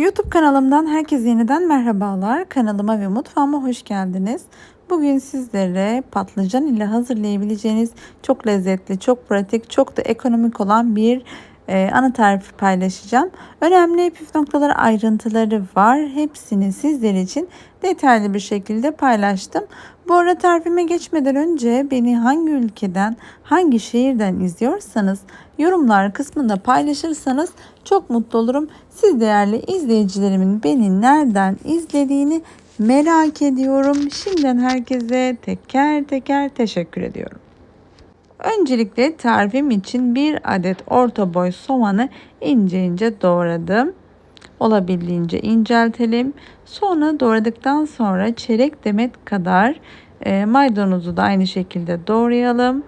YouTube kanalımdan herkese yeniden merhabalar. Kanalıma ve mutfağıma hoş geldiniz. Bugün sizlere patlıcan ile hazırlayabileceğiniz çok lezzetli, çok pratik, çok da ekonomik olan bir e, ana tarifi paylaşacağım. Önemli püf noktaları, ayrıntıları var. Hepsini sizler için detaylı bir şekilde paylaştım. Bu arada tarifime geçmeden önce beni hangi ülkeden, hangi şehirden izliyorsanız yorumlar kısmında paylaşırsanız çok mutlu olurum. Siz değerli izleyicilerimin beni nereden izlediğini merak ediyorum. Şimdiden herkese teker teker teşekkür ediyorum. Öncelikle tarifim için bir adet orta boy soğanı ince ince doğradım. Olabildiğince inceltelim. Sonra doğradıktan sonra çeyrek demet kadar e, maydanozu da aynı şekilde doğrayalım.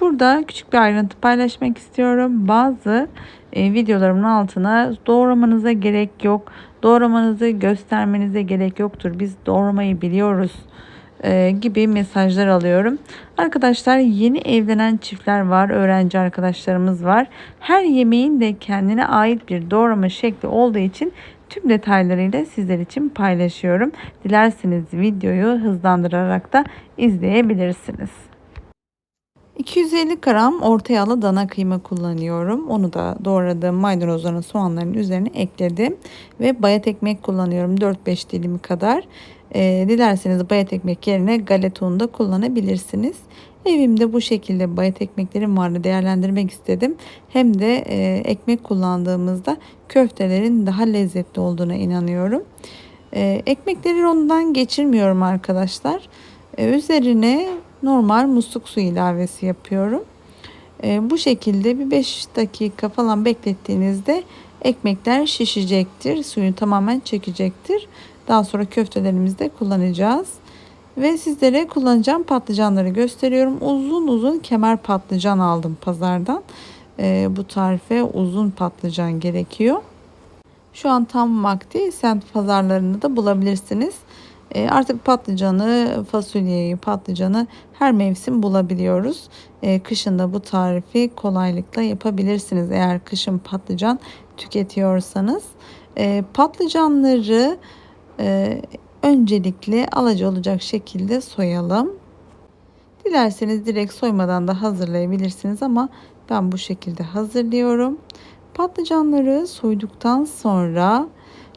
Burada küçük bir ayrıntı paylaşmak istiyorum. Bazı e, videolarımın altına doğramanıza gerek yok. Doğramanızı göstermenize gerek yoktur. Biz doğramayı biliyoruz gibi mesajlar alıyorum. Arkadaşlar yeni evlenen çiftler var, öğrenci arkadaşlarımız var. Her yemeğin de kendine ait bir doğrama şekli olduğu için tüm detaylarıyla sizler için paylaşıyorum. Dilerseniz videoyu hızlandırarak da izleyebilirsiniz. 250 gram orta yağlı dana kıyma kullanıyorum. Onu da doğradığım maydanozların soğanların üzerine ekledim. Ve bayat ekmek kullanıyorum 4-5 dilim kadar. E, dilerseniz bayat ekmek yerine galeta unu da kullanabilirsiniz. Evimde bu şekilde bayat ekmeklerim vardı değerlendirmek istedim. Hem de e, ekmek kullandığımızda köftelerin daha lezzetli olduğuna inanıyorum. E, ekmekleri ondan geçirmiyorum arkadaşlar. E, üzerine normal musluk suyu ilavesi yapıyorum. E, bu şekilde bir 5 dakika falan beklettiğinizde ekmekler şişecektir. Suyu tamamen çekecektir. Daha sonra köftelerimizde kullanacağız. Ve sizlere kullanacağım patlıcanları gösteriyorum. Uzun uzun kemer patlıcan aldım pazardan. E, bu tarife uzun patlıcan gerekiyor. Şu an tam vakti semt pazarlarında da bulabilirsiniz. E, artık patlıcanı, fasulyeyi, patlıcanı her mevsim bulabiliyoruz. E, kışında bu tarifi kolaylıkla yapabilirsiniz eğer kışın patlıcan tüketiyorsanız. E, patlıcanları öncelikle alaca olacak şekilde soyalım. Dilerseniz direkt soymadan da hazırlayabilirsiniz ama ben bu şekilde hazırlıyorum. Patlıcanları soyduktan sonra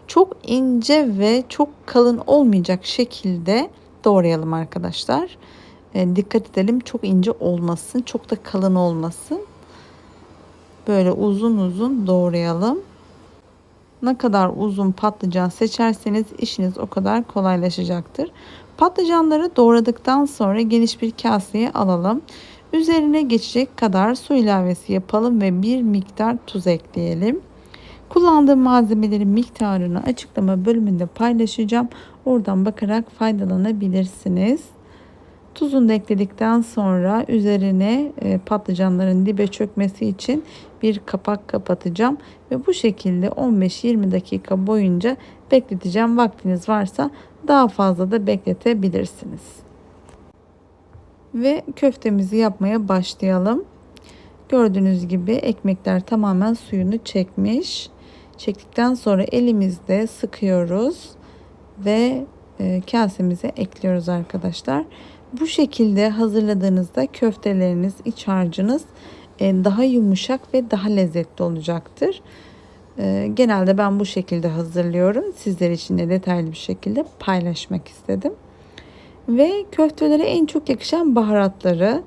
çok ince ve çok kalın olmayacak şekilde doğrayalım arkadaşlar. E, dikkat edelim çok ince olmasın, çok da kalın olmasın. Böyle uzun uzun doğrayalım. Ne kadar uzun patlıcan seçerseniz işiniz o kadar kolaylaşacaktır. Patlıcanları doğradıktan sonra geniş bir kaseye alalım. Üzerine geçecek kadar su ilavesi yapalım ve bir miktar tuz ekleyelim. Kullandığım malzemelerin miktarını açıklama bölümünde paylaşacağım. Oradan bakarak faydalanabilirsiniz. Tuzunu da ekledikten sonra üzerine e, patlıcanların dibe çökmesi için bir kapak kapatacağım. Ve bu şekilde 15-20 dakika boyunca bekleteceğim. Vaktiniz varsa daha fazla da bekletebilirsiniz. Ve köftemizi yapmaya başlayalım. Gördüğünüz gibi ekmekler tamamen suyunu çekmiş. Çektikten sonra elimizde sıkıyoruz ve e, kasemize ekliyoruz arkadaşlar. Bu şekilde hazırladığınızda köfteleriniz, iç harcınız e, daha yumuşak ve daha lezzetli olacaktır. E, genelde ben bu şekilde hazırlıyorum. Sizler için de detaylı bir şekilde paylaşmak istedim. Ve köftelere en çok yakışan baharatları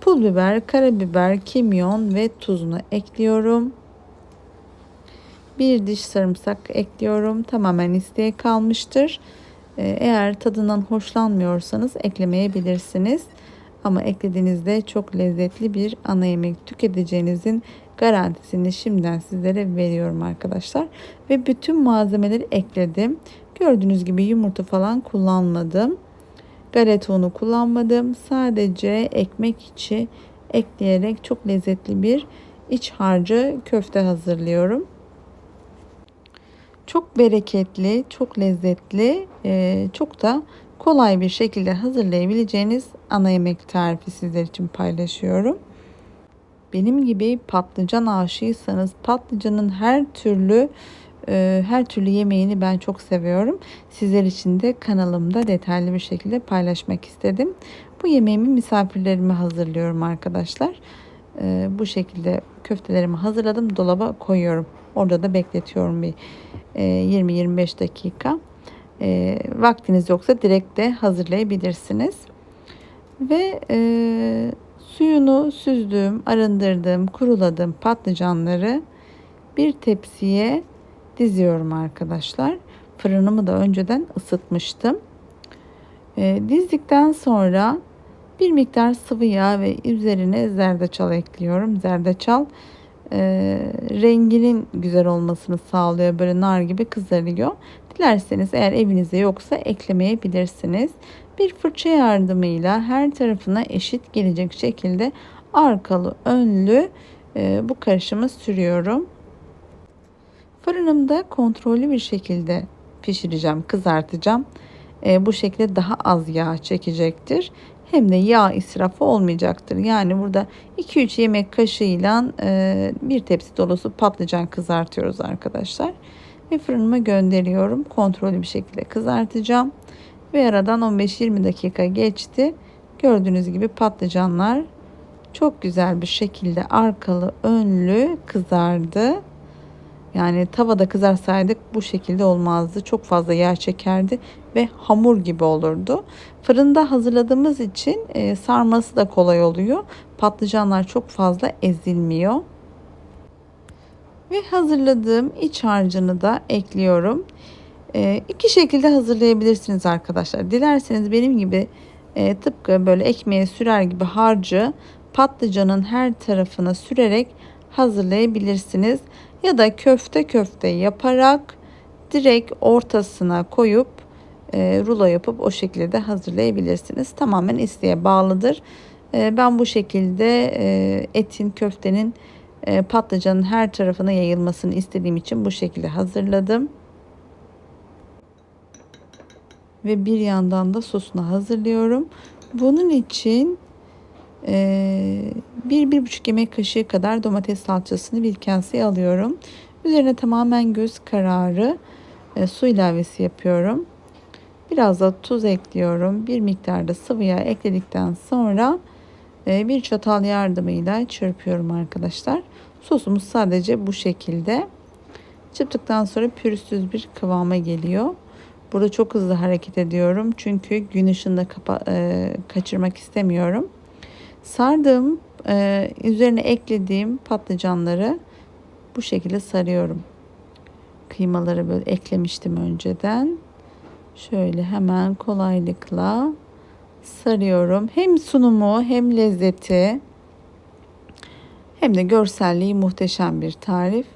pul biber, karabiber, kimyon ve tuzunu ekliyorum. Bir diş sarımsak ekliyorum. Tamamen isteğe kalmıştır. Ee, eğer tadından hoşlanmıyorsanız eklemeyebilirsiniz. Ama eklediğinizde çok lezzetli bir ana yemek tüketeceğinizin garantisini şimdiden sizlere veriyorum arkadaşlar. Ve bütün malzemeleri ekledim. Gördüğünüz gibi yumurta falan kullanmadım. Galeta unu kullanmadım. Sadece ekmek içi ekleyerek çok lezzetli bir iç harcı köfte hazırlıyorum. Çok bereketli, çok lezzetli, e, çok da kolay bir şekilde hazırlayabileceğiniz ana yemek tarifi sizler için paylaşıyorum. Benim gibi patlıcan aşığıysanız patlıcanın her türlü e, her türlü yemeğini ben çok seviyorum. Sizler için de kanalımda detaylı bir şekilde paylaşmak istedim. Bu yemeğimi misafirlerime hazırlıyorum arkadaşlar. E, bu şekilde köftelerimi hazırladım. Dolaba koyuyorum. Orada da bekletiyorum bir 20-25 dakika. E, vaktiniz yoksa direkt de hazırlayabilirsiniz. Ve e, suyunu süzdüğüm, arındırdığım, kuruladığım patlıcanları bir tepsiye diziyorum arkadaşlar. Fırınımı da önceden ısıtmıştım. E, dizdikten sonra bir miktar sıvı yağ ve üzerine zerdeçal ekliyorum. Zerdeçal e, renginin güzel olmasını sağlıyor. Böyle nar gibi kızarıyor. Dilerseniz eğer evinizde yoksa eklemeyebilirsiniz. Bir fırça yardımıyla her tarafına eşit gelecek şekilde arkalı önlü e, bu karışımı sürüyorum. Fırınımda kontrollü bir şekilde pişireceğim, kızartacağım. E, bu şekilde daha az yağ çekecektir. Hem de yağ israfı olmayacaktır. Yani burada 2-3 yemek kaşığıyla e, bir tepsi dolusu patlıcan kızartıyoruz arkadaşlar. Ve fırınıma gönderiyorum. Kontrollü bir şekilde kızartacağım. Ve aradan 15-20 dakika geçti. Gördüğünüz gibi patlıcanlar çok güzel bir şekilde arkalı önlü kızardı. Yani tavada kızarsaydık bu şekilde olmazdı. Çok fazla yağ çekerdi ve hamur gibi olurdu. Fırında hazırladığımız için e, sarması da kolay oluyor. Patlıcanlar çok fazla ezilmiyor. Ve hazırladığım iç harcını da ekliyorum. E, iki şekilde hazırlayabilirsiniz arkadaşlar. Dilerseniz benim gibi e, tıpkı böyle ekmeğe sürer gibi harcı patlıcanın her tarafına sürerek hazırlayabilirsiniz. Ya da köfte köfte yaparak direkt ortasına koyup e, rulo yapıp o şekilde hazırlayabilirsiniz. Tamamen isteğe bağlıdır. E, ben bu şekilde e, etin köftenin e, patlıcanın her tarafına yayılmasını istediğim için bu şekilde hazırladım. Ve bir yandan da sosunu hazırlıyorum. Bunun için ee, bir, bir buçuk yemek kaşığı kadar domates salçasını bir kaseye alıyorum. Üzerine tamamen göz kararı e, su ilavesi yapıyorum. Biraz da tuz ekliyorum. Bir miktar da sıvı yağ ekledikten sonra e, bir çatal yardımıyla çırpıyorum arkadaşlar. Sosumuz sadece bu şekilde. Çırptıktan sonra pürüzsüz bir kıvama geliyor. Burada çok hızlı hareket ediyorum. Çünkü gün ışığında kapa e, kaçırmak istemiyorum. Sardığım, e, üzerine eklediğim patlıcanları bu şekilde sarıyorum. Kıymaları böyle eklemiştim önceden. Şöyle hemen kolaylıkla sarıyorum. Hem sunumu hem lezzeti hem de görselliği muhteşem bir tarif.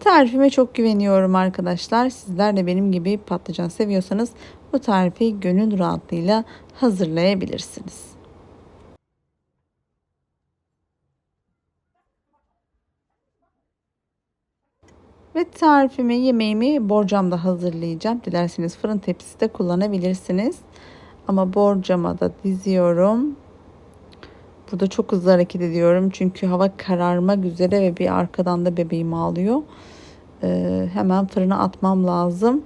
Tarifime çok güveniyorum arkadaşlar. Sizler de benim gibi patlıcan seviyorsanız bu tarifi gönül rahatlığıyla hazırlayabilirsiniz. Ve tarifimi, yemeğimi borcamda hazırlayacağım. Dilerseniz fırın tepsisi de kullanabilirsiniz. Ama borcama da diziyorum. Burada çok hızlı hareket ediyorum. Çünkü hava kararmak üzere ve bir arkadan da bebeğim ağlıyor. Ee, hemen fırına atmam lazım.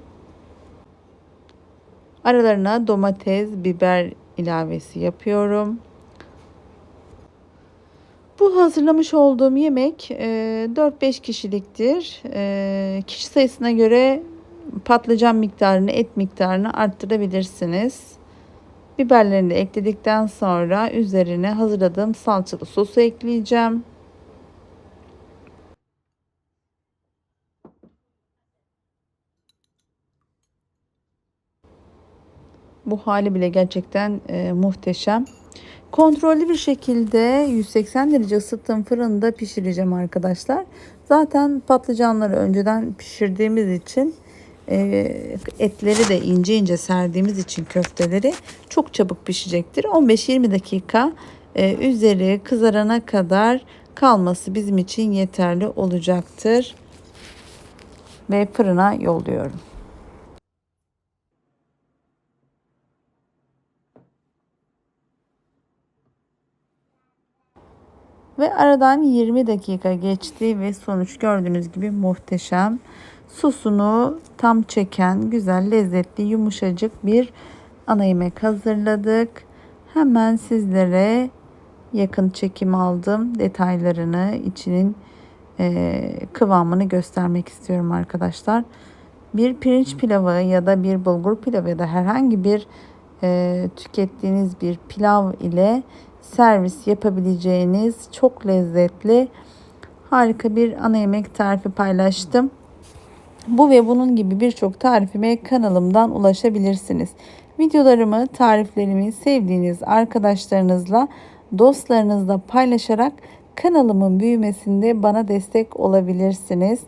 Aralarına domates, biber ilavesi yapıyorum. Bu hazırlamış olduğum yemek 4-5 e, kişiliktir. E, kişi sayısına göre patlıcan miktarını, et miktarını arttırabilirsiniz. Biberlerini de ekledikten sonra üzerine hazırladığım salçalı sosu ekleyeceğim. Bu hali bile gerçekten e, muhteşem. Kontrollü bir şekilde 180 derece ısıttığım fırında pişireceğim arkadaşlar. Zaten patlıcanları önceden pişirdiğimiz için e, etleri de ince ince serdiğimiz için köfteleri çok çabuk pişecektir. 15-20 dakika e, üzeri kızarana kadar kalması bizim için yeterli olacaktır. Ve fırına yolluyorum. Ve aradan 20 dakika geçti ve sonuç gördüğünüz gibi muhteşem. Sosunu tam çeken güzel lezzetli yumuşacık bir ana yemek hazırladık. Hemen sizlere yakın çekim aldım. Detaylarını, içinin e, kıvamını göstermek istiyorum arkadaşlar. Bir pirinç pilavı ya da bir bulgur pilavı ya da herhangi bir e, tükettiğiniz bir pilav ile servis yapabileceğiniz çok lezzetli harika bir ana yemek tarifi paylaştım. Bu ve bunun gibi birçok tarifime kanalımdan ulaşabilirsiniz. Videolarımı, tariflerimi sevdiğiniz arkadaşlarınızla, dostlarınızla paylaşarak kanalımın büyümesinde bana destek olabilirsiniz.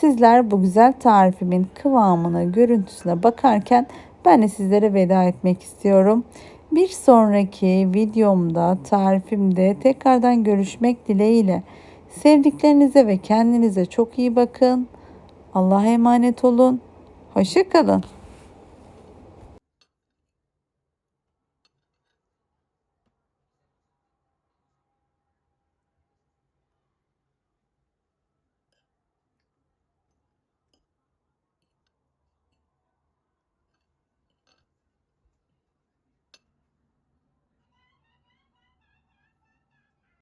Sizler bu güzel tarifimin kıvamına, görüntüsüne bakarken ben de sizlere veda etmek istiyorum. Bir sonraki videomda, tarifimde tekrardan görüşmek dileğiyle. Sevdiklerinize ve kendinize çok iyi bakın. Allah'a emanet olun. Hoşçakalın.